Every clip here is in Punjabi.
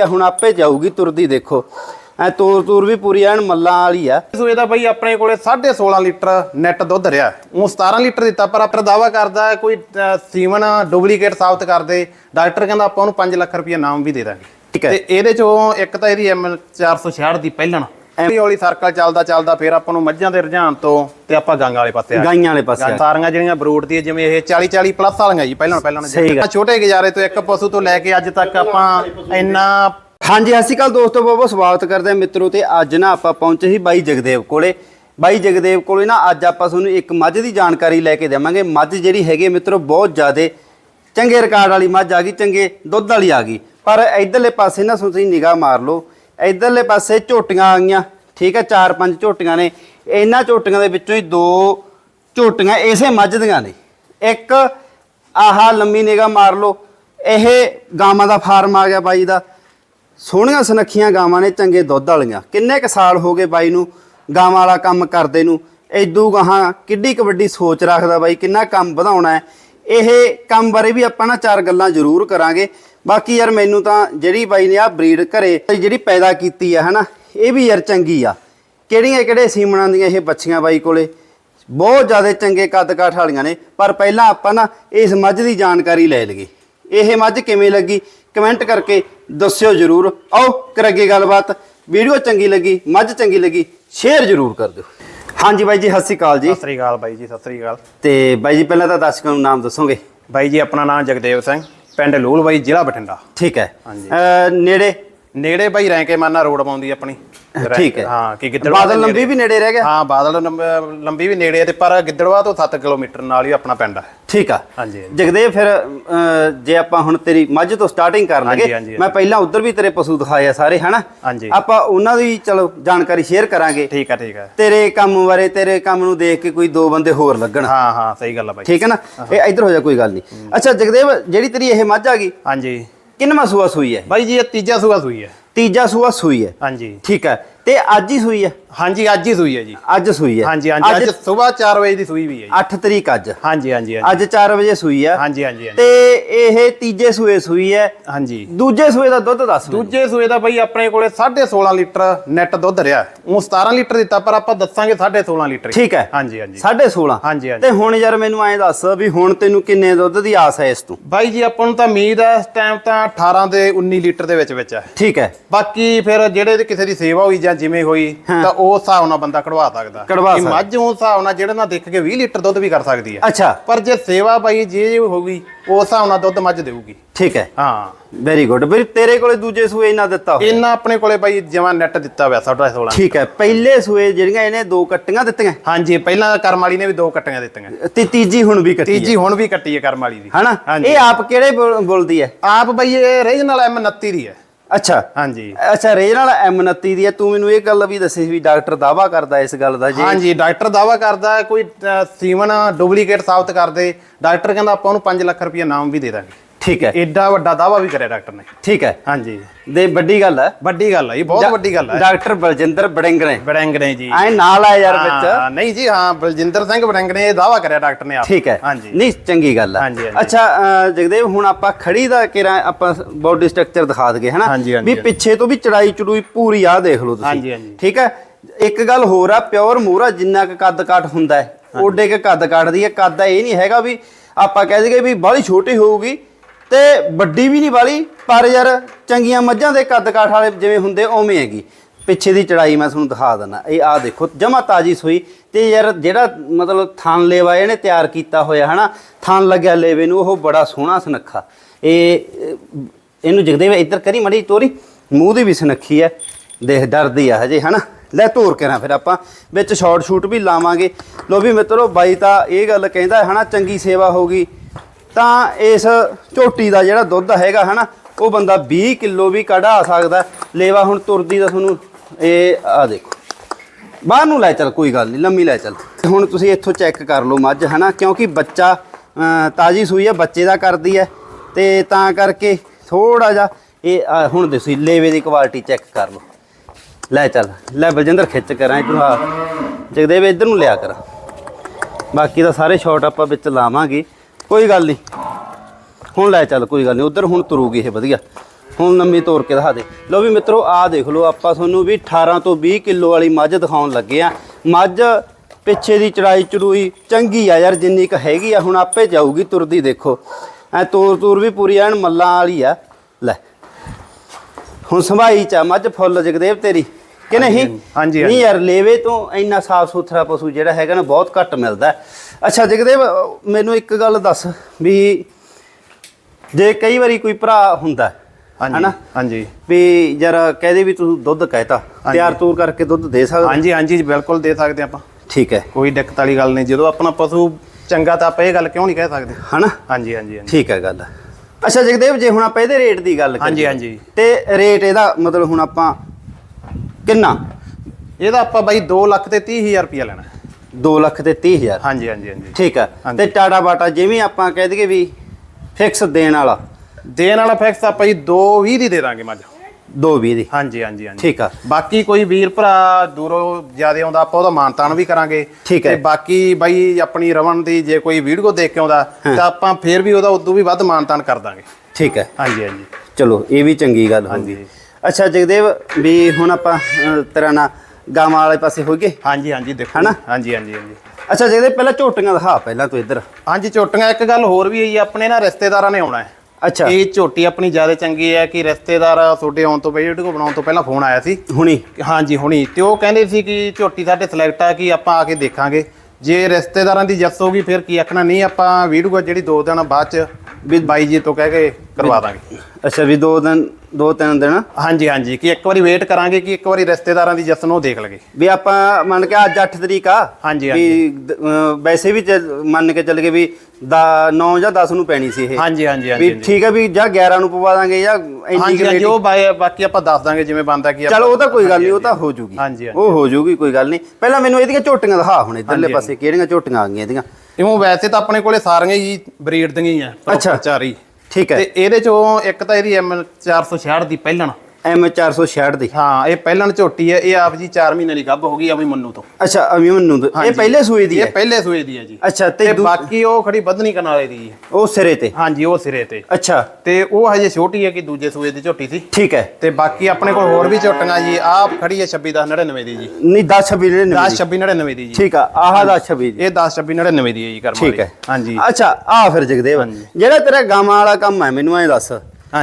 ਆ ਹੁਣ ਆਪੇ ਜਾਊਗੀ ਤੁਰਦੀ ਦੇਖੋ। ਐ ਤੋਰ ਤੂਰ ਵੀ ਪੂਰੀ ਐਨ ਮੱਲਾਂ ਵਾਲੀ ਆ। ਸੂਏ ਦਾ ਬਈ ਆਪਣੇ ਕੋਲੇ 16.5 ਲੀਟਰ ਨੈਟ ਦੁੱਧ ਰਿਹਾ ਉਹ 17 ਲੀਟਰ ਦਿੱਤਾ ਪਰ ਆਪਣਾ ਦਾਵਾ ਕਰਦਾ ਕੋਈ ਅ, ਸੀਮਨ ਡੁਪਲੀਕੇਟ ਸਾਬਤ ਕਰਦੇ ਡਾਕਟਰ ਕਹਿੰਦਾ ਆਪਾਂ ਉਹਨੂੰ 5 ਲੱਖ ਰੁਪਏ ਨਾਮ ਵੀ ਦੇ ਦਾਂਗੇ। ਠੀਕ ਹੈ। ਤੇ ਇਹਦੇ ਚੋਂ ਇੱਕ ਤਾਂ ਇਹਦੀ ਐਮ 466 ਦੀ ਪਹਿਲਣ। ਹੌਲੀ ਹੌਲੀ ਸਰਕਲ ਚੱਲਦਾ ਚੱਲਦਾ ਫਿਰ ਆਪਾਂ ਨੂੰ ਮੱਝਾਂ ਦੇ ਰੁਝਾਨ ਤੋਂ ਤੇ ਆਪਾਂ ਗਾਂਗਾ ਵਾਲੇ ਪਾਸੇ ਆ ਗਏ। ਗਾਈਆਂ ਵਾਲੇ ਪਾਸੇ ਆ। ਸਾਰੀਆਂ ਜਿਹੜੀਆਂ ਬਰੂਡ ਦੀਆਂ ਜਿਵੇਂ ਇਹ 40 40 ਪਲੱਸ ਵਾਲੀਆਂ ਜੀ ਪਹਿਲਾਂ ਪਹਿਲਾਂ ਗੱਲ। ਛੋਟੇ ਗੁਜ਼ਾਰੇ ਤੋਂ ਇੱਕ ਪਸ਼ੂ ਤੋਂ ਲੈ ਕੇ ਅੱਜ ਤੱਕ ਆਪਾਂ ਇੰਨਾ ਹਾਂਜੀ ਸਤਿ ਸ਼੍ਰੀ ਅਕਾਲ ਦੋਸਤੋ ਬਹੁਤ ਬਹੁਤ ਸਵਾਗਤ ਕਰਦੇ ਹਾਂ ਮਿੱਤਰੋ ਤੇ ਅੱਜ ਨਾ ਆਪਾਂ ਪਹੁੰਚੇ ਸੀ ਬਾਈ ਜਗਦੇਵ ਕੋਲੇ ਬਾਈ ਜਗਦੇਵ ਕੋਲੇ ਨਾ ਅੱਜ ਆਪਾਂ ਤੁਹਾਨੂੰ ਇੱਕ ਮੱਝ ਦੀ ਜਾਣਕਾਰੀ ਲੈ ਕੇ ਦੇਵਾਂਗੇ ਮੱਝ ਜਿਹੜੀ ਹੈਗੀ ਮਿੱਤਰੋ ਬਹੁਤ ਜ਼ਿਆਦੇ ਚੰਗੇ ਰਿਕਾਰਡ ਵਾਲੀ ਮੱਝ ਆ ਗਈ ਚੰਗੇ ਦੁੱਧ ਵਾਲੀ ਆ ਗਈ ਪਰ ਇਧਰਲੇ ਪਾਸੇ ਨਾ ਤੁਸੀਂ ਨਿਗਾਹ ਮਾਰ ਲਓ ਇਧਰਲੇ ਪਾਸੇ ਝੋਟੀਆਂ ਆ ਗਈਆਂ। ਠੀਕ ਹੈ ਚਾਰ ਪੰਜ ਝੋਟੀਆਂ ਨੇ। ਇਹਨਾਂ ਝੋਟੀਆਂ ਦੇ ਵਿੱਚੋਂ ਹੀ ਦੋ ਝੋਟੀਆਂ ਇਸੇ ਮੱਝ ਦੀਆਂ ਨੇ। ਇੱਕ ਆਹਾ ਲੰਮੀ ਨਿਗਾਹ ਮਾਰ ਲਓ, ਇਹ ਗਾਵਾਂ ਦਾ ਫਾਰਮ ਆ ਗਿਆ ਬਾਈ ਦਾ। ਸੋਹਣੀਆਂ ਸੁਨੱਖੀਆਂ ਗਾਵਾਂ ਨੇ, ਚੰਗੇ ਦੁੱਧ ਵਾਲੀਆਂ। ਕਿੰਨੇ ਕ ਸਾਲ ਹੋ ਗਏ ਬਾਈ ਨੂੰ ਗਾਵਾਂ ਵਾਲਾ ਕੰਮ ਕਰਦੇ ਨੂੰ। ਐਦੂ ਗਾਹਾਂ ਕਿੱਡੀ ਕੁ ਵੱਡੀ ਸੋਚ ਰੱਖਦਾ ਬਾਈ, ਕਿੰਨਾ ਕੰਮ ਵਧਾਉਣਾ ਹੈ। ਇਹ ਕੰਮ ਬਾਰੇ ਵੀ ਆਪਾਂ ਨਾ ਚਾਰ ਗੱਲਾਂ ਜ਼ਰੂਰ ਕਰਾਂਗੇ। ਬਾਕੀ ਯਾਰ ਮੈਨੂੰ ਤਾਂ ਜਿਹੜੀ ਬਾਈ ਨੇ ਆ ਬਰੀਡ ਘਰੇ ਜਿਹੜੀ ਪੈਦਾ ਕੀਤੀ ਆ, ਹਨਾ, ਇਹ ਵੀ ਯਾਰ ਚੰਗੀ ਆ। ਕਿਹੜੀਆਂ ਕਿਹੜੇ ਸੀਮਣਾਂ ਦੀਆਂ ਇਹ ਬੱਚੀਆਂ ਬਾਈ ਕੋਲੇ? ਬਹੁਤ ਜ਼ਿਆਦਾ ਚੰਗੇ ਕੱਦ ਕਾਠ ਵਾਲੀਆਂ ਨੇ, ਪਰ ਪਹਿਲਾਂ ਆਪਾਂ ਨਾ ਇਸ ਮੱਝ ਦੀ ਜਾਣਕਾਰੀ ਲੈ ਲਈਏ। ਇਹ ਮੱਝ ਕਿਵੇਂ ਲੱਗੀ? ਕਮੈਂਟ ਕਰਕੇ ਦੱਸਿਓ ਜਰੂਰ। ਆਓ ਕਰ ਅੱਗੇ ਗੱਲਬਾਤ। ਵੀਡੀਓ ਚੰਗੀ ਲੱਗੀ, ਮੱਝ ਚੰਗੀ ਲੱਗੀ, ਸ਼ੇਅਰ ਜਰੂਰ ਕਰ ਦਿਓ। ਹਾਂਜੀ ਬਾਈ ਜੀ ਸਤਿ ਸ਼੍ਰੀ ਅਕਾਲ ਜੀ। ਸਤਿ ਸ੍ਰੀ ਅਕਾਲ ਬਾਈ ਜੀ ਸਤਿ ਸ੍ਰੀ ਅਕਾਲ। ਤੇ ਬਾਈ ਜੀ ਪਹਿਲਾਂ ਤਾਂ ਦਰਸ਼ਕਾਂ ਨੂੰ ਨਾਮ ਦੱਸੋਗੇ? ਬਾਈ ਜੀ ਆਪਣਾ ਨਾਮ ਜਗਦੇਵ ਸਿੰਘ ਪਿੰਡ ਲੂਲ ਬਾਈ ਜ਼ਿਲ੍ਹਾ ਬਠਿੰਡਾ। ਠੀਕ ਹੈ। ਨੇੜੇ ਨੇੜੇ ਬਾਈ ਰੈਂਕੇ ਮਾਨਾ ਰੋਡ ਪਾਉਂਦੀ ਆਪਣੀ। ਠੀਕ ਹੈ। ਹਾਂ ਕਿ ਗਿੱਦੜਵਾ ਬਾਦਲ ਲੰਬੀ। ਵੀ ਨੇੜੇ ਰਹਿ ਗਿਆ? ਹਾਂ ਬਾਦਲ ਲੰਬ- ਵੀ ਨੇੜੇ ਹੈ ਤੇ ਪਰ ਗਿੱਦੜਵਾ ਤੋਂ 7 ਕਿਲੋਮੀਟਰ ਨਾਲ ਹੀ ਆਪਣਾ ਪਿੰਡ ਹੈ ਠੀਕ ਆ। ਹਾਂਜੀ। ਜਗਦੇਵ ਫਿਰ ਜੇ ਆਪਾਂ ਹੁਣ ਤੇਰੀ ਮੱਝ ਤੋਂ ਸਟਾਰਟਿੰਗ ਕਰ ਹਾਂਜੀ, ਲਗੇ ਮੈਂ ਪਹਿਲਾਂ ਉਧਰ ਵੀ ਤੇਰੇ ਪਸ਼ੂ ਦਿਖਾਏ ਆ ਸਾਰੇ ਹਨਾ? ਹਾਂਜੀ। ਆਪਾਂ ਉਹਨਾਂ ਦੀ ਚਲੋ ਜਾਣਕਾਰੀ ਸ਼ੇਅਰ ਕਰਾਂਗੇ। ਠੀਕ ਹੈ ਠੀਕ ਹੈ ਤੇਰੇ ਕੰਮ ਬਾਰੇ ਤੇਰੇ ਕੰਮ ਨੂੰ ਦੇਖ ਕੇ ਕੋਈ ਦੋ ਬੰਦੇ ਹੋਰ ਲੱਗਣ। ਹਾਂ ਹਾਂ ਸਹੀ ਗੱਲ ਹੈ ਬਾਈ ਠੀਕ ਹੈ ਨਾ? ਇਹ ਇੱਧਰ ਹੋ ਜਾ ਕੋਈ ਗੱਲ ਨਹੀਂ। ਅੱਛਾ ਜਗਦੇਵ ਜਿਹੜੀ ਤੇਰੀ ਇਹ ਮੱਝ ਆ ਗਈ ਹਾਂਜੀ। ਕਿੰਨਵਾਂ ਸੂਆ ਸੂਈ ਹੈ? ਬਾਈ ਜੀ ਇਹ ਤੀਜਾ ਸੂਆ ਸੂਈ ਹੈ। ਤੀਜਾ ਸੂਆ ਸੂਈ ਹੈ। ਹਾਂਜੀ। ਠੀਕ ਹੈ। ਤੇ ਅੱਜ ਹੀ ਸੂਈ ਹੈ? ਹਾਂਜੀ ਅੱਜ ਹੀ ਸੂਈ ਹੈ ਜੀ। ਅੱਜ ਸੂਈ ਹੈ। ਹਾਂਜੀ ਹਾਂਜੀ ਅੱਜ ਸਵੇਰ 4 ਵਜੇ ਦੀ ਸੂਈ ਵੀ ਹੈ ਜੀ। 8 ਤਰੀਕ ਅੱਜ। ਹਾਂਜੀ ਹਾਂਜੀ ਅੱਜ 4 ਵਜੇ ਸੂਈ ਹੈ। ਹਾਂਜੀ ਹਾਂਜੀ। ਤੇ ਇਹ ਤੀਜੇ ਸੂਏ ਸੂਈ ਹੈ। ਹਾਂਜੀ। ਦੂਜੇ ਸੂਏ ਦਾ ਦੁੱਧ ਦੱਸ। ਦੂਜੇ ਸੂਏ ਦਾ ਬਈ ਆਪਣੇ ਕੋਲੇ 16.5 ਲੀਟਰ ਨੈਟ ਦੁੱਧ ਰਿਹਾ। ਉਹ 17 ਲੀਟਰ ਦਿੱਤਾ ਪਰ ਆਪਾਂ ਦੱਸਾਂਗੇ 16.5 ਲੀਟਰ। ਠੀਕ ਹੈ। ਹਾਂਜੀ ਹਾਂਜੀ। ਸਾਢੇ 16 ਹਾਂਜੀ, ਹਾਂਜੀ। ਤੇ ਹੁਣ ਯਾਰ ਮੈਨੂੰ ਐਂ ਦੱਸ ਵੀ ਹੁਣ ਤੈਨੂੰ ਕਿੰਨੇ ਦੁੱਧ ਦੀ ਆਸ ਹੈ ਇਸ ਤੋਂ? ਬਾਈ ਜੀ ਆਪਾਂ ਨੂੰ ਤਾਂ ਉਮੀਦ ਹੈ ਇਸ ਟਾਈਮ ਤਾਂ 18 ਦੇ 19 ਲੀਟਰ ਦੇ ਵਿੱਚ ਵਿੱਚ ਹੈ। ਠੀਕ ਹੈ। ਬਾਕੀ ਫਿਰ ਜਿਹੜੇ ਕਿਸੇ ਦੀ ਸੇਵਾ ਹੋਈ ਜਾਂ ਜਿਵੇਂ ਹੋਈ। ਤਾਂ ਉਹ ਹਿਸਾਬ ਨਾਲ ਬੰਦਾ ਕਢਵਾ ਸਕਦਾ। ਕਢਵਾ ਸਕਦਾ। ਮੱਝ ਉਸ ਹਿਸਾਬ ਨਾਲ ਜਿਹੜੇ ਨਾਲ ਦੇਖ ਕੇ 20 ਲੀਟਰ ਦੁੱਧ ਵੀ ਕਰ ਸਕਦੀ ਹੈ। ਅੱਛਾ। ਪਰ ਜੇ ਸੇਵਾ ਬਾਈ ਜੇ ਹੋਊਗੀ ਉਸ ਹਿਸਾਬ ਨਾਲ ਦੁੱਧ ਮੱਝ ਦੇਊਗੀ। ਠੀਕ ਹੈ। ਹਾਂ। ਵੈਰੀ ਗੁੱਡ ਵੀਰ ਤੇਰੇ ਕੋਲੇ ਦੂਜੇ ਸੂਏ ਇਹਨਾਂ ਦਿੱਤਾ ਹੋਇਆ। ਇਹਨਾਂ ਆਪਣੇ ਕੋਲੇ ਬਾਈ ਜਮਾ ਨੈਟ ਦਿੱਤਾ ਹੋਇਆ 16.5 ਠੀਕ ਹੈ। ਪਹਿਲੇ ਸੂਏ ਜਿਹੜੀਆਂ ਇਹਨੇ ਦੋ ਕੱਟੀਆਂ ਦਿੱਤੀਆਂ? ਹਾਂਜੀ ਪਹਿਲਾਂ ਕਰਮ ਵਾਲੀ ਨੇ ਵੀ ਦੋ ਕੱਟੀਆਂ ਦਿੱਤੀਆਂ। ਤੇ ਤੀਜੀ ਹੁਣ ਵੀ ਕੱਟੀ ਹੈ। ਤੀਜੀ ਹੁਣ ਵੀ ਕੱਟੀ ਹੈ ਕਰਮ ਵਾਲੀ ਦੀ। ਹਨਾ? ਹਾਂਜੀ। ਇਹ ਆਪ ਕਿਹੜੇ ਬੋਲ- ਬੋਲਦੀ ਹੈ? ਆਪ ਬਈ ਇਹ ਰੀਜਨਲ M29 ਦੀ ਹੈ। ਅੱਛਾ। ਹਾਂਜੀ। ਅੱਛਾ ਰੀਜਨਲ M29 ਦੀ ਹੈ। ਤੂੰ ਮੈਨੂੰ ਇਹ ਗੱਲ ਵੀ ਦੱਸੀ ਸੀ ਵੀ ਡਾਕਟਰ ਦਾਵਾ ਕਰਦਾ ਇਸ ਗੱਲ ਦਾ ਜੀ ਹਾਂਜੀ ਡਾਕਟਰ ਦਾਵਾ ਕਰਦਾ ਕੋਈ ਅ, ਸੀਮਨ ਡੁਪਲੀਕੇਟ ਸਾਬਤ ਕਰਦੇ ਡਾਕਟਰ ਕਹਿੰਦਾ ਆਪਾਂ ਉਹਨੂੰ 5 ਲੱਖ ਰੁਪਏ ਨਾਮ ਵੀ ਦੇ ਦਾਂਗੇ। ਠੀਕ ਹੈ। ਐਡਾ ਵੱਡਾ ਦਾਵਾ ਵੀ ਕਰਿਆ ਡਾਕਟਰ ਨੇ। ਠੀਕ ਹੈ। ਹਾਂਜੀ। ਦੇ ਵੱਡੀ ਗੱਲ ਹੈ। ਵੱਡੀ ਗੱਲ ਹੈ ਇਹ ਬਹੁਤ ਵੱਡੀ ਗੱਲ ਹੈ। ਡਾਕਟਰ ਬਲਜਿੰਦਰ ਬੜਿੰਗ ਨੇ ਬੜੈਂਗ ਨੇ ਜੀ। ਐ ਨਾਲ ਆ ਯਾਰ ਵਿੱਚ। ਨਹੀਂ ਜੀ ਹਾਂ ਬਲਜਿੰਦਰ ਸਿੰਘ ਬੜੈਂਗ ਨੇ ਇਹ ਦਾਵਾ ਕਰਿਆ ਡਾਕਟਰ ਨੇ ਆਪ। ਠੀਕ ਹੈ। ਹਾਂਜੀ। ਨਹੀਂ ਚੰਗੀ ਗੱਲ ਹੈ। ਅੱਛਾ ਜਗਦੇਵ ਹੁਣ ਆਪਾਂ ਖੜੀ ਦਾ ਕਿਰਾ ਆਪਾਂ ਬਾਡੀ ਸਟਰਕਚਰ ਦਿਖਾ ਦਗੇ ਹਨਾ? ਵੀ ਪਿੱਛੇ ਤੋਂ ਵੀ ਚੜਾਈ ਚੜੂਈ ਪੂਰੀ ਆ ਦੇਖ ਲਓ ਤੁਸੀਂ। ਹਾਂਜੀ, ਹਾਂਜੀ। ਠੀਕ ਹੈ? ਇੱਕ ਗੱਲ ਹੋਰ ਆ ਪਿਓਰ ਮੂਰਾ ਜਿੰਨਾ ਕ ਕੱਦ ਕਾਠ ਹੁੰਦਾ ਹੈ ਓਡੇ ਕ ਕੱਦ ਕਾਠ ਦੀ ਹੈ। ਕੱਦ ਇਹ ਨਹੀਂ ਹੈਗਾ ਵੀ ਆਪਾਂ ਕਹਿ ਦਈਏ ਵੀ ਬਾਹਲੀ ਛੋਟੀ ਹੋਊਗੀ ਤੇ ਵੱਡੀ ਵੀ ਨਹੀਂ ਵਾਲੀ, ਪਰ ਯਾਰ ਚੰਗੀਆਂ ਮੱਝਾਂ ਦੇ ਕੱਦ ਕਾਠ ਵਾਲੇ ਜਿਵੇਂ ਹੁੰਦੇ ਉਵੇਂ ਹੈਗੀ। ਪਿੱਛੇ ਦੀ ਚੜਾਈ ਮੈਂ ਤੁਹਾਨੂੰ ਦਿਖਾ ਦਿੰਦਾ। ਇਹ ਆ ਦੇਖੋ, ਜਮਾ ਤਾਜੀ ਸੂਈ। ਤੇ ਯਾਰ ਜਿਹੜਾ ਮਤਲਬ ਥਾਨ ਲੇਵਾ ਇਹਨੇ ਤਿਆਰ ਕੀਤਾ ਹੋਇਆ, ਹਨਾ? ਥਾਨ ਲੱਗਿਆ ਲੇਵੇ ਨੂੰ, ਉਹ ਬੜਾ ਸੋਹਣਾ ਸੁਨੱਖਾ। ਇਹ, ਇਹਨੂੰ ਜਗਦੇ ਵੇ ਇੱਧਰ ਕਰੀ ਮੜੀ ਤੋਰੀ। ਮੂੰਹ ਦੀ ਵੀ ਸੁਨੱਖੀ ਹੈ। ਦੇਖ, ਡਰਦੀ ਆ ਹਜੇ, ਹਨਾ? ਲੈ ਤੋਰ ਕੇ ਨਾ ਫਿਰ ਆਪਾਂ। ਵਿੱਚ ਸ਼ਾਰਟ ਸ਼ੂਟ ਵੀ ਲਾਵਾਂਗੇ। ਲੋ ਵੀ ਮਿੱਤਰੋ, ਬਾਈ ਤਾਂ ਇਹ ਗੱਲ ਕਹਿੰਦਾ, ਹਨਾ? ਚੰਗੀ ਸੇਵਾ ਹੋਗੀ ਤਾਂ ਇਸ ਝੋਟੀ ਦਾ ਜਿਹੜਾ ਦੁੱਧ ਹੈਗਾ ਹਨਾ, ਉਹ ਬੰਦਾ 20 ਕਿਲੋ ਵੀ ਕਢਾ ਸਕਦਾ ਲੇਵਾ ਹੁਣ ਤੁਰਦੀ ਦਾ ਤੁਹਾਨੂੰ ਇਹ ਆ ਦੇਖੋ। ਬਾਹਰ ਨੂੰ ਲੈ ਚੱਲ, ਕੋਈ ਗੱਲ ਨਹੀਂ, ਲੰਮੀ ਲੈ ਚੱਲ। ਹੁਣ ਤੁਸੀਂ ਇੱਥੋਂ ਚੈੱਕ ਕਰ ਲਓ ਮੱਝ, ਹਨਾ, ਕਿਉਂਕਿ ਬੱਚਾ ਤਾਜੀ ਸੂਈ ਹੈ ਬੱਚੇ ਦਾ ਕਰਦੀ ਹੈ। ਤੇ ਤਾਂ ਕਰਕੇ ਥੋੜਾ ਜਿਹਾ ਇਹ ਹੁਣ ਤੁਸੀਂ ਲੇਵੇ ਦੀ ਕੁਆਲਿਟੀ ਚੈੱਕ ਕਰ ਲਓ। ਲੈ ਚੱਲ, ਲੈ ਬਲਜਿੰਦਰ, ਖਿੱਚ ਕਰਾਂ ਇਧਰੋਂ ਆ। ਜਗਦੇਵ, ਇੱਧਰ ਨੂੰ ਲਿਆ ਕਰ। ਬਾਕੀ ਦਾ ਸਾਰੇ ਸ਼ਾਟ ਆਪਾਂ ਵਿੱਚ ਲਾਵਾਂਗੇ। ਕੋਈ ਗੱਲ ਨਹੀਂ। ਹੁਣ ਲੈ ਚੱਲ ਕੋਈ ਗੱਲ ਨਹੀਂ। ਉਧਰ ਹੁਣ ਤੁਰੂਗੀ ਇਹ ਵਧੀਆ। ਹੁਣ ਨੰਮੀ ਤੋੜ ਕੇ ਦਿਖਾ ਦੇ। ਲਓ ਵੀ ਮਿੱਤਰੋ ਆਹ ਦੇਖ ਲਓ ਆਪਾਂ ਤੁਹਾਨੂੰ ਵੀ 18 ਤੋਂ 20 ਕਿਲੋ ਵਾਲੀ ਮੱਝ ਦਿਖਾਉਣ ਲੱਗੇ ਆ ਮੱਝ ਪਿੱਛੇ ਦੀ ਚੜਾਈ ਚੜੂਈ ਚੰਗੀ ਆ ਯਾਰ ਜਿੰਨੀ ਕ ਹੈਗੀ ਆ ਹੁਣ ਆਪੇ ਜਾਊਗੀ ਤੁਰਦੀ ਦੇਖੋ। ਐ ਤੋਰ ਤੂਰ ਵੀ ਪੂਰੀ ਐਨ ਮੱਲਾਂ ਵਾਲੀ ਆ। ਲੈ। ਹੁਣ ਸੰਭਾਈ ਚ ਮੱਝ ਫੁੱਲ ਜਗਦੇਵ ਤੇਰੀ। ਕਿ ਨਹੀਂ? ਹਾਂਜੀ, ਨਹੀਂ ਯਾਰ ਲੇਵੇ ਤੋਂ ਇੰਨਾ ਸਾਫ਼ ਸੁਥਰਾ ਪਸ਼ੂ ਜਿਹੜਾ ਹੈਗਾ ਨਾ ਬਹੁਤ ਘੱਟ ਮਿਲਦਾ। ਅੱਛਾ ਜਗਦੇਵ ਮੈਨੂੰ ਇੱਕ ਗੱਲ ਦੱਸ ਵੀ ਜੇ ਕਈ ਵਾਰੀ ਕੋਈ ਭਰਾ ਹੁੰਦਾ ਹਾਂਜੀ ਹਾਂਜੀ। ਵੀ ਜਰਾ ਕਹਦੇ ਵੀ ਤੂੰ ਦੁੱਧ ਕਹਿਤਾ ਤਿਆਰ ਤੂਰ ਕਰਕੇ ਦੁੱਧ ਦੇ ਸਕਦਾ? ਹਾਂਜੀ ਹਾਂਜੀ ਬਿਲਕੁਲ ਦੇ ਸਕਦੇ ਆਪਾਂ। ਠੀਕ ਹੈ। ਕੋਈ ਦਿੱਕਤ ਵਾਲੀ ਗੱਲ ਨਹੀਂ। ਜਦੋਂ ਆਪਣਾ ਪਸ਼ੂ ਚੰਗਾ ਤਾਂ ਆਪਾਂ ਇਹ ਗੱਲ ਕਿਉਂ ਨਹੀਂ ਕਹਿ ਸਕਦੇ? ਹਨਾ? ਹਾਂਜੀ ਹਾਂਜੀ ਹਾਂਜੀ। ਠੀਕ ਹੈ ਗੱਲ। ਅੱਛਾ ਜਗਦੇਵ ਜੇ ਹੁਣ ਆਪਾਂ ਇਹਦੇ ਰੇਟ ਦੀ ਗੱਲ ਹਾਂਜੀ ਕਰੀਏ ਹਾਂਜੀ। ਤੇ ਰੇਟ ਇਹਦਾ ਮਤਲਬ ਹੁਣ ਆਪਾਂ ਕਿੰਨਾ? ਇਹਦਾ ਆਪਾਂ ਬਾਈ 2 ਲੱਖ ਤੇ 30000 ਰੁਪਇਆ ਲੈਣਾ। 2 ਲੱਖ ਤੇ 30000 ਹਾਂਜੀ ਹਾਂਜੀ ਹਾਂਜੀ। ਠੀਕ ਹੈ ਹਾਂਜੀ। ਤੇ ਟਾਟਾ ਬਾਟਾ ਜਿਵੇਂ ਆਪਾਂ ਕਹਿ ਦਈਏ ਵੀ ਫਿਕਸ ਦੇਣ ਵਾਲਾ। ਦੇਣ ਵਾਲਾ ਫਿਕਸ ਆਪਾਂ ਜੀ 220 ਦੀ ਦੇ ਦਾਂਗੇ ਮੱਝ। 220 ਦੀ। ਹਾਂਜੀ ਹਾਂਜੀ ਹਾਂਜੀ। ਠੀਕ ਆ। ਬਾਕੀ ਕੋਈ ਵੀਰ ਭਰਾ ਦੂਰੋਂ ਜ਼ਿਆਦਾ ਆਉਂਦਾ ਆਪਾਂ ਉਹਦਾ ਮਾਨਤਾਨ ਵੀ ਕਰਾਂਗੇ। ਠੀਕ ਹੈ। ਤੇ ਬਾਕੀ ਬਾਈ ਆਪਣੀ ਰਵਣ ਦੀ ਜੇ ਕੋਈ ਵੀਡੀਓ ਦੇਖ ਕੇ ਆਉਂਦਾ ਤਾਂ ਆਪਾਂ ਫੇਰ ਵੀ ਉਹਦਾ ਉਦੋਂ ਵੀ ਵੱਧ ਮਾਨਤਾਨ ਕਰ ਦਾਂਗੇ। ਠੀਕ ਹੈ ਹਾਂਜੀ ਹਾਂਜੀ। ਚਲੋ ਇਹ ਵੀ ਚੰਗੀ ਗੱਲ ਹੋ ਗਈ। ਅੱਛਾ ਜਗਦੇਵ ਵੀ ਹੁਣ ਆਪਾਂ ਤੇਰਾ ਨਾ? ਗਾਵਾਂ ਵਾਲੇ ਪਾਸੇ ਹੋ ਗਏ? ਹਾਂਜੀ ਹਾਂਜੀ ਦੇਖੋ। ਹਨਾ? ਹਾਂਜੀ ਹਾਂਜੀ ਹਾਂਜੀ। ਅੱਛਾ ਜਗਦੇਵ ਪਹਿਲਾਂ ਝੋਟੀਆਂ ਦਿਖਾ ਪਹਿਲਾਂ ਤੂੰ ਇੱਧਰ। ਹਾਂਜੀ ਝੋਟੀਆਂ ਇੱਕ ਗੱਲ ਹੋਰ ਵੀ ਹੈ ਆਪਣੇ ਨਾ ਰਿਸ਼ਤੇਦਾਰਾਂ ਨੇ ਆਉਣਾ ਹੈ। ਅੱਛਾ। ਇਹ ਝੋਟੀ ਆਪਣੀ ਜ਼ਿਆਦਾ ਚੰਗੀ ਹੈ ਕਿ ਰਿਸ਼ਤੇਦਾਰ ਤੁਹਾਡੇ ਆਉਣ ਤੋਂ ਪਹਿਲਾਂ ਵੀਡੀਓ ਬਣਾਉਣ ਤੋਂ ਪਹਿਲਾਂ ਫੋਨ ਆਇਆ ਸੀ। ਹੁਣੀ? ਹਾਂਜੀ ਹੁਣੀ। ਤੇ ਉਹ ਕਹਿੰਦੇ ਸੀ ਕਿ ਝੋਟੀ ਸਾਡੇ ਸਿਲੈਕਟ ਆ ਕਿ ਆਪਾਂ ਆ ਕੇ ਦੇਖਾਂਗੇ। ਜੇ ਰਿਸ਼ਤੇਦਾਰਾਂ ਦੀ ਜੱਸ ਹੋਗੀ ਫਿਰ ਕੀ ਆਖਣਾ? ਨਹੀਂ ਆਪਾਂ ਵੀਡੀਓ ਜਿਹੜੀ ਦੋ ਦਿਨ ਬਾਅਦ ਚ ਵੀ ਬਾਈ ਜੀ ਤੋਂ ਕਹਿ ਕੇ ਕਰਵਾ ਦਾਂਗੇ। ਅੱਛਾ ਵੀ ਦੋ ਦਿਨ ਦੋ ਤਿੰਨ ਦਿਨ। ਹਾਂਜੀ ਹਾਂਜੀ ਕਿ ਇੱਕ ਵਾਰੀ ਵੇਟ ਕਰਾਂਗੇ ਕਿ ਇੱਕ ਵਾਰੀ ਰਿਸ਼ਤੇਦਾਰਾਂ ਦੀ ਜੱਸ ਨੂੰ ਉਹ ਦੇਖ ਲਗੇ। ਵੀ ਆਪਾਂ ਮੰਨ ਕੇ ਅੱਜ 8 ਤਰੀਕ ਆ ਹਾਂਜੀ, ਵੀ ਅਹ, ਵੈਸੇ ਵੀ ਮੰਨ ਕੇ ਚੱਲ ਗਏ ਵੀ 9 ਜਾਂ 10 ਨੂੰ ਪੈਣੀ ਸੀ ਇਹ। ਹਾਂਜੀ ਹਾਂਜੀ ਵੀ ਹਾਂਜੀ ਠੀਕ ਹੈ ਵੀ ਜਾਂ 11 ਨੂੰ ਪਵਾ ਦਾਂਗੇ ਜਾਂ ਇੰਨੀ ਹਾਂਜੀ ਕੁ ਹਾਂਜੀ ਉਹ ਬਾਕੀ ਆਪਾਂ ਦੱਸ ਦਾਂਗੇ ਜਿਵੇਂ ਬਣਦਾ ਕੀ ਚਲੋ ਉਹ ਤਾਂ ਕੋਈ ਗੱਲ ਨਹੀਂ ਉਹ ਤਾਂ ਹੋ ਜੂਗੀ। ਹਾਂਜੀ, ਹਾਂਜੀ। ਉਹ ਹੋ ਜੂਗੀ ਕੋਈ ਗੱਲ ਨਹੀਂ ਪਹਿਲਾਂ ਮੈਨੂੰ ਇਹਦੀਆਂ ਝੋਟੀਆਂ ਦਿਖਾ ਹੁਣ ਇਧਰਲੇ ਹਾਂਜੀ, ਪਾਸੇ ਕਿਹੜੀਆਂ ਝੋਟੀਆਂ ਆ ਗਈਆਂ ਇਹਦੀਆਂ। ਇਉਂ ਵੈਸੇ ਤਾਂ ਆਪਣੇ ਕੋਲੇ ਸਾਰੀਆਂ ਹੀ ਬਰੀਡ ਦੀਆਂ ਹੀ ਆ ਅੱਛਾ। ਚਾਰੀ ਠੀਕ ਹੈ। ਤੇ ਇਹਦੇ ਚੋਂ ਇੱਕ ਤਾਂ ਇਹਦੀ ਐਮ 466 ਦੀ ਪਹਿਲਣ। ਐਮ 466 ਦੀ। ਹਾਂ ਇਹ ਪਹਿਲਣ ਝੋਟੀ ਹੈ ਇਹ ਆਪ ਜੀ 4 ਮਹੀਨੇ ਦੀ ਗੱਭ ਹੋ ਗਈ ਵੀ ਮੰਨੂ ਤੋਂ। ਅੱਛਾ ਅਮੀਨ ਨੂੰ ਇਹ ਹਾਂਜੀ। ਪਹਿਲੇ ਸੂਏ ਦੀ ਇਹ ਹੈ? ਪਹਿਲੇ ਸੂਏ ਦੀ ਹੈ ਜੀ। ਅੱਛਾ ਤੇ ਤੇ ਬਾਕੀ ਉਹ ਖੜੀ ਕਰਨ ਵਾਲੇ ਦੀ। ਉਹ ਸਿਰੇ ਤੇ? ਹਾਂਜੀ ਉਹ ਸਿਰੇ ਤੇ। ਅੱਛਾ। ਤੇ ਉਹ ਹਜੇ ਛੋਟੀ ਹੈ ਕਿ ਦੂਜੇ ਸੂਏ ਦੀ ਝੋਟੀ ਸੀ? ਠੀਕ ਹੈ। ਤੇ ਬਾਕੀ ਆਪਣੇ ਕੋਲ ਹੋਰ ਵੀ ਝੋਟੀਆਂ ਜੀ ਆਹ ਖੜੀ ਹੈ 26 10 99 ਦੀ ਜੀ। ਨਹੀਂ 10 26 ਦੇ। 10 26 99 ਦੀ ਜੀ। ਠੀਕ ਆ ਆਹ 10 26 ਦੀ। ਇਹ 10 26 99 ਦੀ ਹੈ ਜੀ ਕਰਮ ਠੀਕ ਹੈ। ਹਾਂਜੀ। ਅੱਛਾ ਆ ਫਿਰ ਜਗਦੇਵ ਜਿਹੜਾ ਤੇਰਾ ਗਾਵਾਂ ਵਾਲਾ ਕੰਮ ਹੈ ਮੈਨੂੰ ਐਂ ਦੱਸ।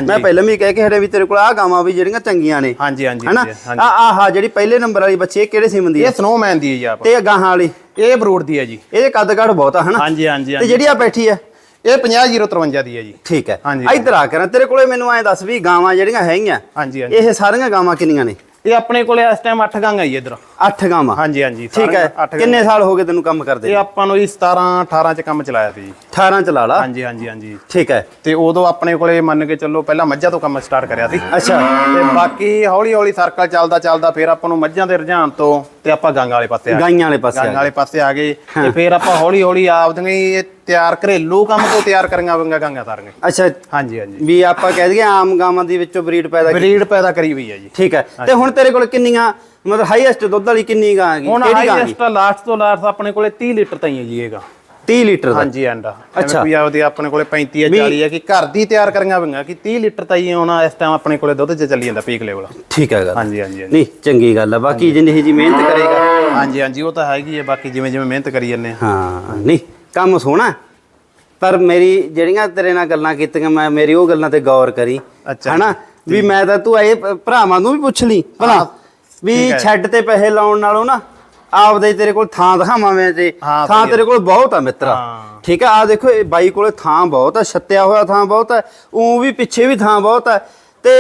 ਮੈਂ ਪਹਿਲਾਂ ਵੀ ਕਹਿ ਕੇ ਹਟਿਆ ਵੀ ਤੇਰੇ ਕੋਲ ਆ ਗਾਵਾਂ ਵੀ ਜਿਹੜੀਆਂ ਚੰਗੀਆਂ ਨੇ। ਹਾਂਜੀ ਹਾਂਜੀ ਹਨਾ। ਆ ਆਹ ਜਿਹੜੀ ਪਹਿਲੇ ਨੰਬਰ ਵਾਲੀ ਬੱਚੀ ਇਹ ਕਿਹੜੇ ਸੀਮਨ ਦੀ ਹੈ ਇਹ ਸਨੋਮੈਨ ਦੀ ਹੈ ਜੀ ਆਪ। ਤੇ ਇਹ ਗਾਹਾਂ ਵਾਲੀ। ਇਹ ਬਰੂਡ ਦੀ ਹੈ ਜੀ। ਇਹਦੇ ਕੱਦ ਕਾਠ ਬਹੁਤ ਆ ਹਨਾ? ਹਾਂਜੀ ਹਾਂਜੀ ਤੇ ਜਿਹੜੀ ਆ ਬੈਠੀ ਹੈ ਇਹ 50053 ਦੀ ਹੈ ਜੀ। ਠੀਕ ਹੈ ਹਾਂਜੀ। ਇੱਧਰ ਆ ਕਰਾਂ। ਤੇਰੇ ਕੋਲੇ ਮੈਨੂੰ ਐਂ ਦੱਸ ਵੀ ਗਾਵਾਂ ਜਿਹੜੀਆਂ ਹੈਗੀਆਂ ਹਾਂਜੀ ਹਾਂਜੀ। ਇਹ ਸਾਰੀਆਂ ਗਾਵਾਂ ਕਿੰਨੀਆਂ ਨੇ? ਇਹ ਆਪਣੇ ਕੋਲੇ ਇਸ ਟਾਈਮ 8 ਗਾਂਗਾ ਜੀ ਇਧਰ। 8 ਗਾਵਾਂ ਹਾਂਜੀ ਹਾਂਜੀ। ਠੀਕ ਹੈ। ਕਿੰਨੇ ਸਾਲ ਹੋ ਗਏ ਤੈਨੂੰ ਕੰਮ ਕਰਦੇ ਇਹ ਆਪਾਂ ਨੂੰ ਜੀ 17 18 ਚ ਕੰਮ ਚਲਾਇਆ ਸੀ ਜੀ। 18 ਚਲਾ ਲਾ ਹਾਂਜੀ ਹਾਂਜੀ ਹਾਂਜੀ। ਠੀਕ ਹੈ। ਤੇ ਉਦੋਂ ਆਪਣੇ ਕੋਲੇ ਮੰਨ ਕੇ ਚੱਲੋ ਪਹਿਲਾਂ ਮੱਝਾਂ ਤੋਂ ਕੰਮ ਸਟਾਰਟ ਕਰਿਆ ਸੀ। ਅੱਛਾ। ਤੇ ਬਾਕੀ ਹੌਲੀ ਹੌਲੀ ਸਰਕਲ ਚੱਲਦਾ ਚੱਲਦਾ ਫਿਰ ਆਪਾਂ ਨੂੰ ਮੱਝਾਂ ਦੇ ਰੁਝਾਨ ਤੋਂ ਤੇ ਆਪਾਂ ਗਾਂਗਾ ਵਾਲੇ ਪਾਸੇ ਆ ਗਏ। ਗਾਈਆਂ ਵਾਲੇ ਪਾਸੇ ਆ ਗਏ। ਵਾਲੇ ਪਾਸੇ ਆ ਗਏ। ਤੇ ਫਿਰ ਆਪਾਂ ਹੌਲੀ ਹੌਲੀ ਆਪਦੀਆਂ ਹੀ ਤਿਆਰ ਘਰੇਲੂ ਕੰਮ ਤੋਂ ਤਿਆਰ ਕਰੀਆਂ ਵੰਗਾ ਗਾਂਗਾ ਸਾਰੀਆਂ। ਅੱਛਾ ਹਾਂਜੀ ਹਾਂਜੀ। ਵੀ ਆਪਾਂ ਕਹਿ ਦਈਏ ਆਮ ਗਾਵਾਂ ਦੀ ਵਿੱਚੋਂ ਬਰੀਡ ਪੈਦਾ ਬਰੀਡ ਪੈਦਾ ਕਰੀ ਹੋਈ ਹੈ ਜੀ। ਠੀਕ ਹੈ। ਤੇ ਹੁਣ ਤੇਰੇ ਕੋਲ ਕਿੰਨੀਆਂ ਮਤਲਬ ਹਾਈਐਸਟ ਦੁੱਧ ਵਾਲੀ ਕਿੰਨੀ ਗਾਂ ਹੈਗੀ? ਹੁਣ ਕਿਹੜੀ ਗਾਂ ਹੈਗੀ? ਹਾਈਐਸਟ ਲਾਸਟ ਤੋਂ ਲਾਸਟ ਆਪਣੇ ਕੋਲੇ 30 ਲੀਟਰ ਤਾਈਂ ਹੈ ਜੀ ਇਹਗਾ 30 ਲੀਟਰ ਦਾ? ਹਾਂਜੀ ਐਂਡ ਅੱਛਾ। ਕੋਈ ਆਪਦੀ ਆਪਣੇ ਕੋਲੇ 35 ਜਾਂ 40 ਹੈ ਕਿ ਘਰ ਦੀ ਤਿਆਰ ਕਰੀਆਂ ਵੰਗਾ ਕਿ 30 ਲੀਟਰ ਤਾਈਂ ਹੁਣ ਇਸ ਟਾਈਮ ਆਪਣੇ ਕੋਲੇ ਦੁੱਧ ਚ ਚੱਲੀ ਜਾਂਦਾ ਪੀਕ ਲੈਵਲ ਠੀਕ ਹੈ ਗੱਲ। ਹਾਂਜੀ ਹਾਂਜੀ ਨਹੀਂ ਚੰਗੀ ਗੱਲ ਆ। ਬਾਕੀ ਜਿੰਨੀ ਜੀ ਮਿਹਨਤ ਕਰੇਗਾ। ਹਾਂਜੀ ਹਾਂਜੀ ਉਹ ਤਾਂ ਹੈਗੀ ਹੈ। ਬਾਕੀ ਜਿਵੇਂ ਜਿਵੇਂ ਮਿਹਨਤ ਕਰੀ ਜਾਂਦੇ ਆ। ਹਾਂ ਨਹੀਂ। ਕੰਮ ਸੋਹਣਾ ਹੈ। ਪਰ ਮੇਰੀ ਜਿਹੜੀਆਂ ਤੇਰੇ ਨਾਲ ਗੱਲਾਂ ਕੀਤੀਆਂ ਮੈਂ ਮੇਰੀ ਉਹ ਗੱਲਾਂ ਤੇ ਗੌਰ ਕਰੀ। ਅੱਛਾ ਹਨਾ? ਵੀ ਮੈਂ ਤਾਂ ਤੂੰ ਇਹ ਭ- ਭਰਾਵਾਂ ਨੂੰ ਵੀ ਪੁੱਛ ਲਈ ਭਲਾ। ਵੀ ਠੀਕ ਹੈ। ਛੱਡ ਤੇ ਪੈਸੇ ਲਾਉਣ ਨਾਲੋਂ ਨਾ ਆਪਦੇ ਤੇਰੇ ਕੋਲ ਥਾਂ ਦਿਖਾਵਾਂ ਮੈਂ ਤੇ। ਹਾਂ, ਥਾਂ ਤੇਰੇ ਕੋਲ ਬਹੁਤ ਆ ਮਿੱਤਰਾ। ਹਾਂ। ਠੀਕ ਆ ਆ ਦੇਖੋ ਇਹ ਬਾਈ ਕੋਲੇ ਥਾਂ ਬਹੁਤ ਆ ਛੱਤਿਆ ਹੋਇਆ ਥਾਂ ਬਹੁਤ ਆ ਉਹ ਵੀ ਪਿੱਛੇ ਵੀ ਥਾਂ ਬਹੁਤ ਆ। ਤੇ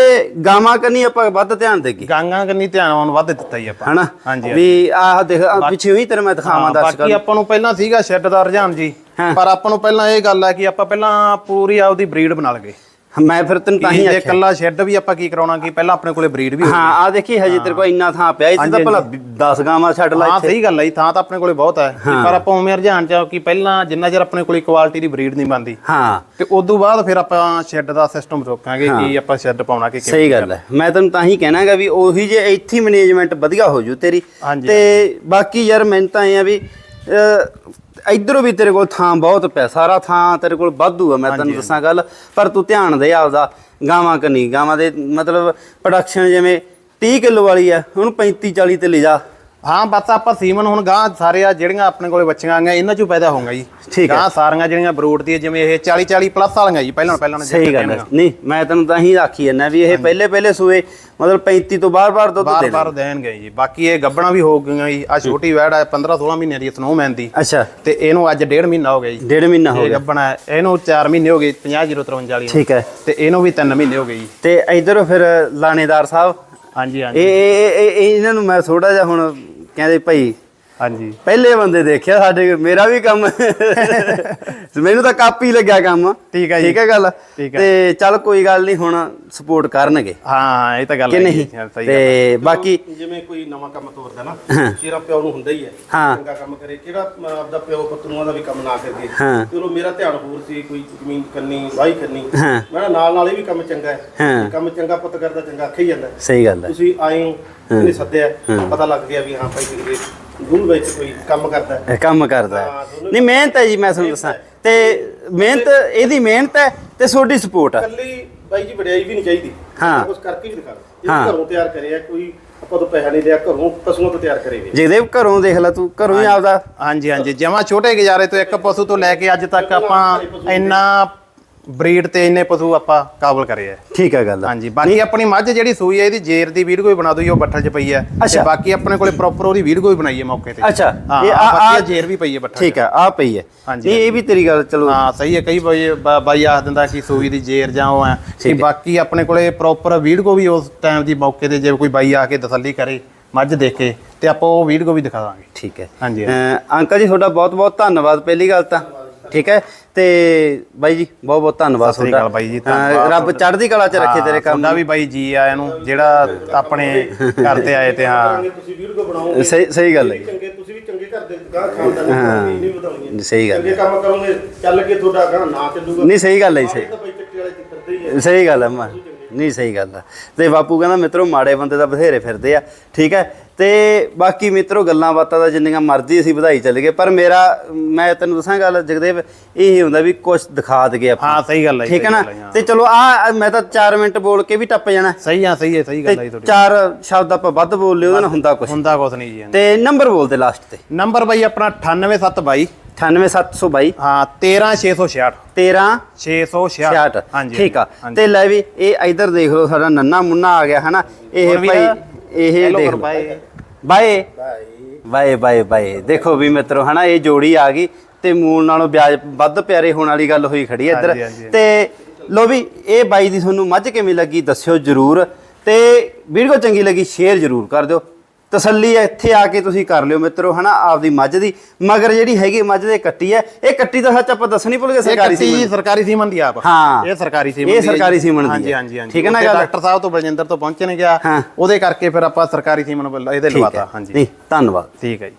ਗਾਵਾਂ ਕੰਨੀ ਆਪਾਂ ਵੱਧ ਧਿਆਨ ਦੇਗੀ ਗਾਂਗਾ ਕੰਨੀ ਧਿਆਨ ਆਉਣ ਵੱਧ ਦਿੱਤਾ ਹੀ ਆਪਾਂ। ਹਨਾ? ਹਾਂਜੀ ਵੀ ਆਹ ਦੇਖ ਆਹ ਪਿੱਛੇ ਹੀ ਤੇਰੇ ਮੈਂ ਦਿਖਾਵਾਂ ਦੱਸ ਬਾਕੀ ਕਰ ਆਪਾਂ ਨੂੰ ਪਹਿਲਾਂ ਸੀਗਾ ਸ਼ੈੱਡ ਦਾ ਰੁਝਾਨ ਜੀ। ਪਰ ਆਪਾਂ ਨੂੰ ਪਹਿਲਾਂ ਇਹ ਗੱਲ ਹੈ ਕਿ ਆਪਾਂ ਪਹਿਲਾਂ ਪੂਰੀ ਆਪਦੀ ਬਰੀਡ ਬਣਾ ਲਗੇ ਮੈਂ ਫਿਰ ਤੈਨੂੰ ਤਾਂ ਹੀ ਇਹ ਆਖਿਆ। ਸ਼ੈੱਡ ਵੀ ਆਪਾਂ ਕੀ ਕਰਾਉਣਾ ਕਿ ਪਹਿਲਾਂ ਆਪਣੇ ਕੋਲੇ ਬਰੀਡ ਵੀ ਹਾਂ ਆ ਦੇਖੀ ਹਜੇ ਤੇਰੇ ਕੋਲ ਇੰਨਾ ਥਾਂ ਪਿਆ ਇੱਥੇ ਤਾਂ ਭਲਾ 10 ਗਾਵਾਂ ਛੱਡ ਲੈ ਹਾਂ ਇੱਥੇ। ਸਹੀ ਗੱਲ ਹੈ ਜੀ, ਥਾਂ ਤਾਂ ਆਪਣੇ ਕੋਲੇ ਬਹੁਤ ਹੈ। ਪਰ ਆਪਾਂ ਉਵੇਂ ਰੁਝਾਨ ਚ ਆ ਕਿ ਪਹਿਲਾਂ ਜਿੰਨਾ ਚਿਰ ਆਪਣੇ ਕੋਲੇ ਕੁਆਲਿਟੀ ਦੀ ਬਰੀਡ ਨਹੀਂ ਬਣਦੀ ਹਾਂ। ਤੇ ਉਸ ਤੋਂ ਬਾਅਦ ਫਿਰ ਆਪਾਂ ਸ਼ੈੱਡ ਦਾ ਸਿਸਟਮ ਰੋਕਾਂਗੇ ਕਿ ਆਪਾਂ ਸ਼ੈੱਡ ਪਾਉਣਾ ਕਿ ਕਿਵੇਂ ਸਹੀ ਗੱਲ ਹੈ ਮੈਂ ਤੈਨੂੰ ਤਾਂ ਹੀ ਕਹਿਣਾਗਾ ਵੀ ਉਹੀ ਜੇ ਇੱਥੇ ਮੈਨੇਜਮੈਂਟ ਵਧੀਆ ਹੋ ਜੂ ਤੇਰੀ। ਹਾਂਜੀ, ਤੇ ਬਾਕੀ ਯਾਰ ਮੈਨੂੰ ਤਾਂ ਆ ਵੀ ਅਹ, ਇਧਰੋਂ ਵੀ ਤੇਰੇ ਕੋਲ ਥਾਂ ਬਹੁਤ ਪਿਆ ਸਾਰਾ ਥਾਂ ਤੇਰੇ ਕੋਲ ਵਾਧੂ ਆ ਮੈਂ ਤੈਨੂੰ ਦੱਸਾਂ ਗੱਲ ਪਰ ਤੂੰ ਧਿਆਨ ਦੇ ਆਪਦਾ ਗਾਵਾਂ ਕਨੀ ਗਾਵਾਂ ਦੇ ਮਤਲਬ ਪ੍ਰੋਡਕਸ਼ਨ ਜਿਵੇਂ 30 ਕਿਲੋ ਵਾਲੀ ਆ ਉਹਨੂੰ 35 40 ਤੇ ਲੈ ਜਾ। ਹਾਂ ਬਸ ਆਪਾਂ ਸੀਮਨ ਹੁਣ ਗਾਂ ਸਾਰੇ ਆ ਜਿਹੜੀਆਂ ਆਪਣੇ ਕੋਲੇ ਬੱਚੀਆਂ ਆਈਆਂ ਇਹਨਾਂ ਚੋਂ ਪੈਦਾ ਹੋਊਗਾ ਜੀ। ਠੀਕ ਹੈ। ਗਾਂ ਸਾਰੀਆਂ ਜਿਹੜੀਆਂ ਬਰੂਡ ਦੀਆਂ ਜਿਵੇਂ ਇਹ 40 40 ਪਲੱਸ ਵਾਲੀਆਂ ਜੀ ਪਹਿਲਾਂ ਪਹਿਲਾਂ ਸਹੀ ਗੱਲ ਹੈ। ਨਹੀਂ ਮੈਂ ਤੈਨੂੰ ਤਾਂ ਹੀ ਆਖੀ ਜਾਂਦਾ ਵੀ ਇਹ ਪਹਿਲੇ ਪਹਿਲੇ ਸੂਏ ਮਤਲਬ 35 ਤੋਂ ਬਾਰ-ਬਾਰ ਦੁੱਧ ਬਾਰ ਦੇ ਬਾਰ ਦੇਣਗੇ ਜੀ। ਬਾਕੀ ਇਹ ਗੱਬਣਾ ਵੀ ਹੋ ਗਈਆਂ ਜੀ। ਆ ਛੋਟੀ ਵੈੜ ਆ 15 16 ਮਹੀਨਿਆਂ ਦੀ ਸਨੋਮੈਨ ਦੀ। ਅੱਛਾ। ਤੇ ਇਹਨੂੰ ਅੱਜ ਡੇਢ ਮਹੀਨਾ ਹੋ ਗਿਆ ਜੀ। ਡੇਢ ਮਹੀਨਾ ਹੋ ਗਿਆ। ਗੱਬਣਾ। ਇਹਨੂੰ 4 ਮਹੀਨੇ ਹੋ ਗਏ 50 053 ਵਾਲੀ। ਠੀਕ ਹੈ। ਤੇ ਇਹਨੂੰ ਵੀ 3 ਮਹੀਨੇ ਹੋ ਗਏ ਜੀ। ਤੇ ਇਧਰ ਫਿਰ ਲਾਣੇਦਾਰ ਸਾਹਿਬ ਹਾਂਜੀ ਹਾਂਜੀ। ਇਹ ਇਹਨਾਂ ਨੂੰ ਮੈਂ ਥੋੜਾ ਜਿਹਾ ਹੁਣ ਕਹਿੰਦੇ ਭਾਈ ਹਾਂਜੀ ਪਹਿਲੇ ਬੰਦੇ ਦੇਖਿਆ ਸਾਡੇ ਮੇਰਾ ਵੀ ਕੰਮ ਮੈਨੂੰ ਤਾਂ ਕਾਪੀ ਲੱਗਿਆ ਕੰਮ ਠੀਕ ਹੈ ਜੀ। ਠੀਕ ਹੈ ਗੱਲ। ਤੇ ਚੱਲ ਕੋਈ ਗੱਲ ਨਹੀਂ ਹੁਣ ਸਪੋਰਟ ਕਰਨਗੇ ਹਾਂ ਇਹ ਤਾਂ ਗੱਲ ਕਿ ਹੈ ਨਹੀਂ ਜੀ, ਹਾਂ, ਸਹੀ ਗੱਲ ਹੈ। ਤੇ ਬਾਕੀ ਜਿਵੇਂ ਕੋਈ ਨਵਾਂ ਕੰਮ ਤੋਰਦਾ ਨਾ ਤੇਰਾ ਪਿਓ ਨੂੰ ਹੁੰਦਾ ਹੀ ਹੈ ਹਾਂ। ਚੰਗਾ ਕੰਮ ਕਰੇ ਕਿਹੜਾ ਆਪਦਾ ਪਿਓ ਪਤਨੂਆਂ ਦਾ ਵੀ ਕੰਮ ਨਾ ਕਰਕੇ ਹਾਂ। ਚਲੋ ਮੇਰਾ ਧਿਆਨ ਹੋਰ ਸੀ ਕੋਈ ਜ਼ਮੀਨ ਕਰਨੀ ਵਾਹੀ ਕਰਨੀ ਹਾਂ। ਮੈਂ ਨਾਲ ਨਾਲ ਇਹ ਵੀ ਕੰਮ ਚੰਗਾ ਹੈ ਕੰਮ ਚੰਗਾ ਪੁੱਤ ਕਰਦਾ ਚੰਗਾ ਆਖਿਆ ਹੀ ਜਾਂਦਾ। ਸਹੀ ਗੱਲ ਹੈ ਤੁਸੀਂ ਆਏ ਹੋ ਇਹਨੇ ਸੱਦਿਆ ਪਤਾ ਲੱਗ ਗਿਆ ਵੀ ਹਾਂ ਭਾਈ ਕਿਤੇ ਦੂਰ ਵਿੱਚ ਕੋਈ ਕੰਮ ਕਰਦਾ ਹੈ। ਇਹ ਕੰਮ ਕਰਦਾ ਹੈ। ਹਾਂ, ਨਹੀਂ ਮਿਹਨਤ ਹੈ ਜੀ ਮੈਂ ਤੁਹਾਨੂੰ ਦੱਸਾਂ। ਤੇ ਮਿਹਨਤ ਇਹਦੀ ਮਿਹਨਤ ਹੈ ਤੇ ਤੁਹਾਡੀ ਸਪੋਰਟ ਹੈ ਇਕੱਲੀ ਬਾਈ ਜੀ ਵਡਿਆਈ ਵੀ ਨਹੀਂ ਚਾਹੀਦੀ। ਹਾਂ। ਕੁਝ ਕਰਕੇ ਵੀ ਦਿਖਾ ਹਾਂ। ਇਹ ਘਰੋਂ ਤਿਆਰ ਕਰਿਆ ਕੋਈ ਆਪਾਂ ਤੋਂ ਪੈਸਾ ਨਹੀਂ ਲਿਆ ਘਰੋਂ ਪਸ਼ੂਆਂ ਤੋਂ ਤਿਆਰ ਕਰੇ ਵੇ। ਜਿਹਦੇ ਘਰੋਂ ਦੇਖ ਲੈ ਤੂੰ ਘਰੋਂ ਹੀ ਆਪਦਾ। ਹਾਂਜੀ ਹਾਂਜੀ। ਜਮਾ ਛੋਟੇ ਗੁਜ਼ਾਰੇ ਤੋਂ ਇੱਕ ਪਸ਼ੂ ਤੋਂ ਲੈ ਕੇ ਅੱਜ ਤੱਕ ਆਪਾਂ ਇੰਨਾ ਬਰੀਡ ਤੇ ਇੰਨੇ ਪਸ਼ੂ ਆਪਾਂ ਕਾਬਲ ਕਰੇ ਆ। ਠੀਕ ਹੈ ਗੱਲ ਹਾਂਜੀ ਬਾਕੀ ਆਪਣੀ ਮੱਝ ਜਿਹੜੀ ਸੂਈ ਹੈ ਇਹਦੀ ਜੇਰ ਦੀ ਵੀਡੀਓ ਹੀ ਬਣਾ ਦੋ ਉਹ ਬੱਠਲ 'ਚ ਪਈ ਹੈ। ਤੇ। ਬਾਕੀ ਆਪਣੇ ਕੋਲੇ ਪ੍ਰੋਪਰ ਉਹਦੀ ਵੀਡੀਓ ਹੀ ਬਣਾਈ ਹੈ ਮੌਕੇ ਤੇ। ਅੱਛਾ ਇਹ ਆ ਆ ਜੇਰ ਵੀ ਪਈ ਹੈ ਬੱਠਲ। ਠੀਕ ਹੈ ਆ ਪਈ ਹੈ। ਹਾਂਜੀ, ਇਹ ਵੀ ਤੇਰੀ ਗੱਲ ਚਲੋ। ਹਾਂ ਸਹੀ ਹੈ ਕਈ ਬਾਈ ਆਖ ਦਿੰਦਾ ਕਿ ਸੂਈ ਦੀ ਜੇਰ ਜਾਂ ਉਹ ਹੈ। ਕਿ ਹੈ। ਬਾਕੀ ਆਪਣੇ ਕੋਲੇ ਪ੍ਰੋਪਰ ਵੀਡੀਓ ਵੀ ਉਸ ਟਾਈਮ ਦੀ ਮੌਕੇ ਤੇ ਜੇ ਕੋਈ ਬਾਈ ਆ ਕੇ ਤਸੱਲੀ ਕਰੇ ਮੱਝ ਦੇਖੇ ਤੇ ਆਪਾਂ ਉਹ ਵੀਡੀਓ ਵੀ ਦਿਖਾ ਦਾਂਗੇ। ਠੀਕ ਹੈ। ਹਾਂਜੀ, ਅੰਕਲ ਜੀ ਤੁਹਾਡਾ ਬਹੁਤ ਬਹੁਤ ਧੰਨਵਾਦ ਪਹਿਲੀ ਗੱਲ ਤਾਂ। ਠੀਕ ਹੈ? ਤੇ ਬਾਈ ਜੀ ਬਹੁਤ ਬਹੁਤ ਧੰਨਵਾਦ ਸਤਿ ਸ੍ਰੀ ਅਕਾਲ ਬਾਈ ਜੀ, ਧੰਨਵਾਦ ਰੱਬ ਚੜ੍ਹਦੀ ਕਲਾ ਚ ਰੱਖੇ ਤੇਰੇ ਕੰਮ ਤੁਹਾਡਾ ਵੀ ਬਾਈ ਜੀ ਆਇਆਂ ਨੂੰ ਜਿਹੜਾ ਆਪਣੇ ਘਰ ਤੇ ਆਏ ਤੇ ਹਾਂ। ਤੁਸੀਂ ਵੀਡੀਓ ਬਣਾਓਗੇ। ਸਹੀ ਸਹੀ ਗੱਲ ਹੈ। ਜੀ। ਚੰਗੇ ਤੁਸੀਂ ਵੀ ਚੰਗੇ ਘਰ ਦੇ ਗਾਹ ਖਾਨਦਾਨ ਦੀ ਨਹੀਂ ਵਧਾਉਣੀ ਸਹੀ ਗੱਲ ਚੰਗੇ ਕੰਮ ਕਰੋਗੇ ਚੱਲ ਕੇ ਤੁਹਾਡਾ ਗਾਹ ਨਾ ਚੱਲੂਗਾ। ਨਹੀਂ ਸਹੀ ਗੱਲ ਹੈ ਜੀ, ਸਹੀ। ਤਾਂ ਬਈ ਚੱਕੇ ਵਾਲੇ ਚ ਫਿਰਦੇ ਹੀ ਆ ਸਹੀ ਗੱਲ ਹੈ ਮਾਂ ਨਹੀਂ ਸਹੀ ਗੱਲ ਆ। ਤੇ ਬਾਪੂ ਕਹਿੰਦਾ ਮਿੱਤਰੋ ਮਾੜੇ ਬੰਦੇ ਤਾਂ ਬਥੇਰੇ ਫਿਰਦੇ ਆ। ਠੀਕ ਹੈ? ਤੇ ਬਾਕੀ ਮਿੱਤਰੋ ਗੱਲਾਂ ਬਾਤਾਂ ਦਾ ਜਿੰਨੀਆਂ ਮਰਜ਼ੀ ਅਸੀਂ ਵਧਾਈ ਚੱਲ ਗਏ ਪਰ ਮੇਰਾ ਮੈਂ ਤੈਨੂੰ ਦੱਸਾਂ ਗੱਲ ਜਗਦੇਵ ਇਹ ਹੁੰਦਾ ਵੀ ਕੁਝ ਦਿਖਾ ਦਗੇ ਆਪਾਂ। ਹਾਂ ਸਹੀ ਗੱਲ ਹੈ ਠੀਕ ਹੈ ਨਾ। ਤੇ ਚਲੋ ਆ ਮੈਂ ਤਾਂ 4 ਮਿੰਟ ਬੋਲ ਕੇ ਵੀ ਟੱਪ ਜਾਣਾ। ਸਹੀ ਆ ਸਹੀ ਹੈ ਸਹੀ ਗੱਲ ਹੈ ਤੁਹਾਡੀ। ਚਾਰ ਸ਼ਬਦ ਆਪਾਂ ਵੱਧ ਬੋਲ ਲਿਓ ਨਾਲ ਹੁੰਦਾ ਕੁਝ ਹੁੰਦਾ ਕੁਛ ਨਹੀਂ ਜੀ ਤੇ ਨੰਬਰ ਬੋਲ ਦੇ ਲਾਸਟ ਤੇ। ਨੰਬਰ ਬਾਈ ਆਪਣਾ 98722 98722. ਹਾਂ 13666 13 666 66 ਹਾਂਜੀ ਠੀਕ ਆ। ਤੇ ਲੈ ਵੀ ਇਹ ਇਧਰ ਦੇਖ ਲਓ ਸਾਡਾ ਨੰਨਾ ਮੁੰਨਾ ਆ ਗਿਆ ਹਨਾ? ਇਹ ਭਾਈ? ਇਹ ਦੇਖ ਬਾਏ। ਬਾਏ। ਬਾਏ। ਬਾਏ ਬਾਏ ਦੇਖੋ ਵੀ ਮਿੱਤਰੋ ਹਨਾ ਇਹ ਜੋੜੀ ਆ ਗਈ ਤੇ ਮੂਲ ਨਾਲੋਂ ਵਿਆਜ ਵੱਧ ਪਿਆਰੇ ਹੋਣ ਵਾਲੀ ਗੱਲ ਹੋਈ ਖੜੀ ਹੈ ਇੱਧਰ। ਤੇ ਲੋ ਵੀ ਇਹ ਬਾਈ ਦੀ ਤੁਹਾਨੂੰ ਮੱਝ ਕਿਵੇਂ ਲੱਗੀ ਦੱਸਿਓ ਜਰੂਰ। ਤੇ ਵੀਡੀਓ ਚੰਗੀ ਲੱਗੀ ਸ਼ੇਅਰ ਜਰੂਰ ਕਰ ਦਿਓ। ਤਸੱਲੀ ਇੱਥੇ ਆ ਕੇ ਤੁਸੀਂ ਕਰ ਲਿਓ ਮਿੱਤਰੋ ਹਨਾ ਆਪਦੀ ਮੱਝ ਦੀ ਮਗਰ ਜਿਹੜੀ ਹੈਗੀ ਮੱਝ ਦੇ ਕੱਟੀ ਹੈ ਇਹ ਕੱਟੀ ਦਾ ਸੱਚ ਆਪਾਂ ਦੱਸਣੀ ਭੁੱਲ ਗਏ ਸਰਕਾਰੀ ਕੱਟੀ ਸੀ ਜੀ ਸਰਕਾਰੀ ਸੀਮਨ ਦੀ ਆਪ ਹਾਂ। ਇਹ ਸਰਕਾਰੀ ਸੀਮਨ ਇਹ ਦੀ। ਸਰਕਾਰੀ ਸੀਮਨ ਦੀ ਹਾਂਜੀ। ਹਾਂਜੀ ਹਾਂਜੀ ਠੀਕ ਹੈ ਨਾ ਗੱਲ? ਡਾਕਟਰ ਸਾਹਿਬ ਤੋਂ ਬਲਜਿੰਦਰ ਤੋਂ ਪਹੁੰਚੇ ਨੇ ਗਿਆ। ਉਹਦੇ ਕਰਕੇ ਫਿਰ ਆਪਾਂ ਸਰਕਾਰੀ ਸੀਮਨ ਇਹਦੇ ਲਵਾਤਾ ਹਾਂਜੀ ਧੰਨਵਾਦ ਠੀਕ ਹੈ ਜੀ